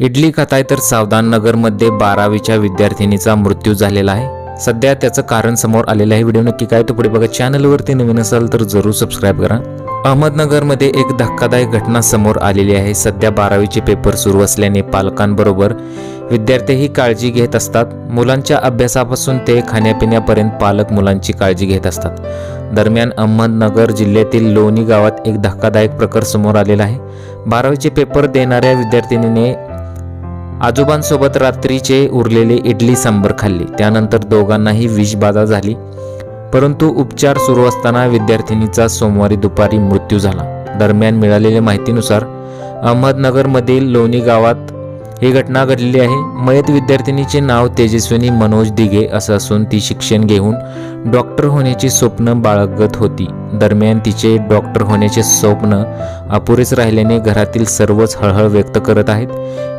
इडली खाताय तर सावधान नगरमध्ये बारावीच्या विद्यार्थिनीचा मृत्यू झालेला आहे. सध्या त्याचं कारण समोर आलेलं आहे. व्हिडिओ नक्की काय तो पुढे बघा. चॅनलवरती नवीन असाल तर जरूर सबस्क्राईब करा. अहमदनगरमध्ये एक धक्कादायक घटना समोर आलेली आहे. सध्या बारावीचे पेपर सुरू असल्याने पालकांबरोबर विद्यार्थीही काळजी घेत असतात. मुलांच्या अभ्यासापासून ते खाण्यापिण्यापर्यंत पालक मुलांची काळजी घेत असतात. दरम्यान अहमदनगर जिल्ह्यातील लोणी गावात एक धक्कादायक प्रकार समोर आलेला आहे. बारावीचे पेपर देणाऱ्या विद्यार्थिनीने आजोबांसोबत रात्रीचे उरलेले इडली सांबर खाल्ली. त्यानंतर दोघांनाही विषबाधा झाली. परंतु उपचार सुरू असताना विद्यार्थिनीचा सोमवारी दुपारी मृत्यू झाला. दरम्यान मिळालेल्या माहितीनुसार अहमदनगरमधील लोणी गावात ही घटना घडलेली आहे. मयत विद्यार्थिनीचे नाव तेजस्विनी मनोज दिघे असं असून ती शिक्षण घेऊन डॉक्टर होण्याची स्वप्न बाळगत होती. दरम्यान तिचे डॉक्टर होण्याचे स्वप्न अपुरेच राहिल्याने घरातील सर्वच हळहळ व्यक्त करत आहेत.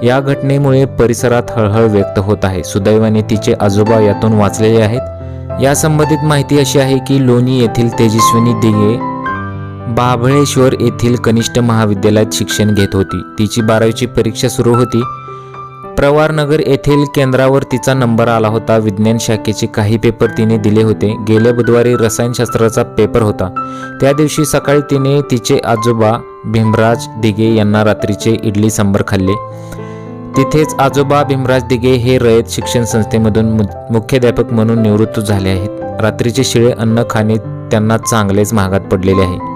या घटनेमुळे परिसरात हळहळ व्यक्त होत आहे. सुदैवाने तिचे आजोबा यातून वाचलेले आहेत. या संबंधित माहिती अशी आहे की लोणी येथील तेजस्विनी दिघे बाभळेश्वर येथील कनिष्ठ महाविद्यालयात शिक्षण घेत होती. तिची बारावीची परीक्षा सुरू होती. प्रवारनगर येथील केंद्रावर तिचा नंबर आला होता. विज्ञान शाखेचे काही पेपर तिने दिले होते. गेल्या बुधवारी रसायनशास्त्राचा पेपर होता. त्या दिवशी सकाळी तिने तिचे आजोबा भीमराज दिघे यांना रात्रीचे इडली सांबर खाल्ले. तिथेच आजोबा भीमराज दिघे हे रयत शिक्षण संस्थेमधून मु- मुख्याध्यापक म्हणून निवृत्त झाले आहेत. रात्रीचे शिळे अन्न खाणे त्यांना चांगलेच महागात पडलेले आहे.